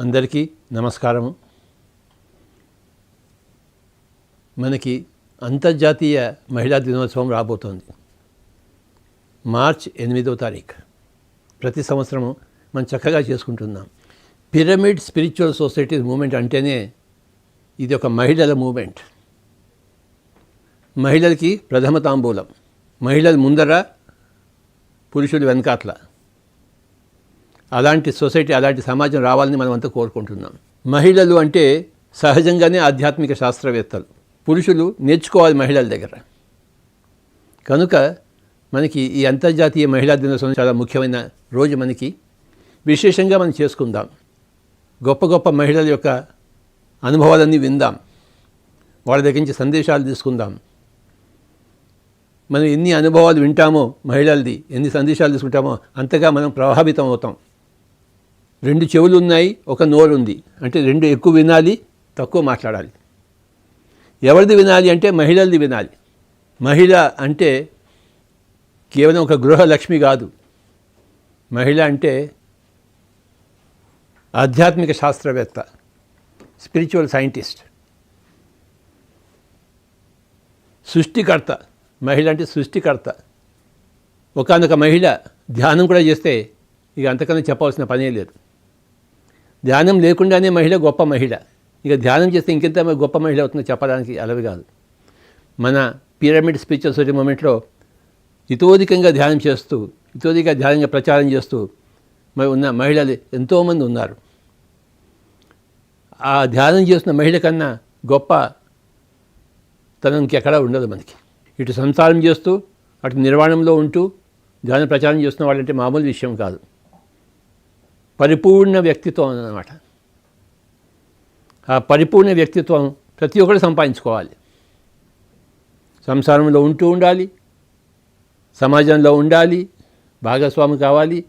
అందరికీ నమస్కారము. మనకి అంతర్జాతీయ మహిళా దినోత్సవం రాబోతోంది. మార్చ్ ఎనిమిదో తారీఖు. ప్రతి సంవత్సరము మనం చక్కగా చేసుకుంటున్నాం. పిరమిడ్ స్పిరిచువల్ సొసైటీ మూమెంట్ అంటేనే ఇది ఒక మహిళల మూమెంట్ మహిళలకి ప్రథమ తాంబూలం. మహిళల ముందర పురుషులు వెనకాట్ల అలాంటి సొసైటీ అలాంటి సమాజం రావాలని మనం అంతా కోరుకుంటున్నాం. మహిళలు అంటే సహజంగానే ఆధ్యాత్మిక శాస్త్రవేత్తలు. పురుషులు నేర్చుకోవాలి మహిళల దగ్గర. కనుక మనకి ఈ అంతర్జాతీయ మహిళా దినోత్సవం చాలా ముఖ్యమైన రోజు మనకి. విశేషంగా మనం చేసుకుందాం. గొప్ప గొప్ప మహిళల యొక్క అనుభవాలన్నీ విందాం. వాళ్ళ దగ్గర నుంచి సందేశాలు తీసుకుందాం. మనం ఎన్ని అనుభవాలు వింటామో మహిళలది ఎన్ని సందేశాలు తీసుకుంటామో అంతగా మనం ప్రభావితం అవుతాం. రెండు చెవులు ఉన్నాయి ఒక నోరు ఉంది అంటే రెండు ఎక్కువ వినాలి తక్కువ మాట్లాడాలి. ఎవరిది వినాలి అంటే మహిళలది వినాలి. మహిళ అంటే కేవలం ఒక గృహలక్ష్మి కాదు. మహిళ అంటే ఆధ్యాత్మిక శాస్త్రవేత్త స్పిరిచువల్ సైంటిస్ట్. సృష్టికర్త మహిళ అంటే సృష్టికర్త. ఒకనొక మహిళ ధ్యానం కూడా చేస్తే ఇక అంతకన్నా చెప్పవలసిన పనే లేదు. ధ్యానం లేకుండానే మహిళ గొప్ప మహిళ. ఇక ధ్యానం చేస్తే ఇంకెంత గొప్ప మహిళ అవుతుందో చెప్పడానికి అలవి కాదు. మన పిరమిడ్ స్పిరిచువల్ వచ్చే మూమెంట్లో ఇతోధికంగా ధ్యానం చేస్తూ ఇతోధిక ధ్యానంగా ప్రచారం చేస్తూ మరి ఉన్న మహిళలు ఎంతోమంది ఉన్నారు. ఆ ధ్యానం చేస్తున్న మహిళ కన్నా గొప్ప తనం ఇంకెక్కడా ఉండదు మనకి. ఇటు సంసారం చేస్తూ అటు నిర్వాణంలో ఉంటూ ధ్యాన ప్రచారం చేస్తున్న వాళ్ళంటే మామూలు విషయం కాదు. పరిపూర్ణ వ్యక్తిత్వం అన్నమాట. ఆ పరిపూర్ణ వ్యక్తిత్వం ప్రతి ఒక్కరు సంపాదించుకోవాలి. సంసారంలో ఉంటూ ఉండాలి. సమాజంలో ఉండాలి. భాగస్వామి కావాలి.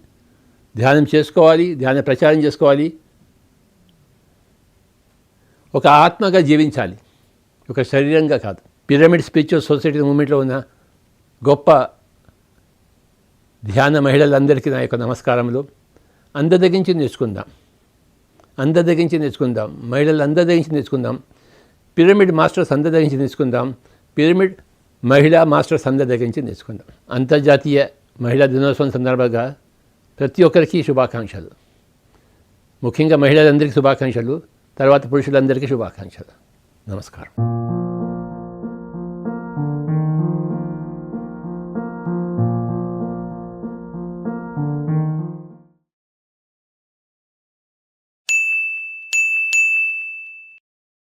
ధ్యానం చేసుకోవాలి. ధ్యాన ప్రచారం చేసుకోవాలి. ఒక ఆత్మగా జీవించాలి. ఒక శరీరంగా కాదు. పిరమిడ్ స్పిరిచువల్ సొసైటీ మూమెంట్లో ఉన్న గొప్ప ధ్యాన మహిళలందరికీ నా యొక్క నమస్కారములు. అందరి దగ్గర నుంచి నేర్చుకుందాం. అందరి దగ్గర నుంచి నేర్చుకుందాం. మహిళలు అందరి దగ్గర నుంచి నేర్చుకుందాం. పిరమిడ్ మాస్టర్స్ అందరి దగ్గర నుంచి నేర్చుకుందాం. పిరమిడ్ మహిళా మాస్టర్స్ అందరి దగ్గర నుంచి నేర్చుకుందాం. అంతర్జాతీయ మహిళా దినోత్సవం సందర్భంగా ప్రతి ఒక్కరికి శుభాకాంక్షలు. ముఖ్యంగా మహిళలందరికీ శుభాకాంక్షలు తర్వాత పురుషులందరికీ శుభాకాంక్షలు. నమస్కారం.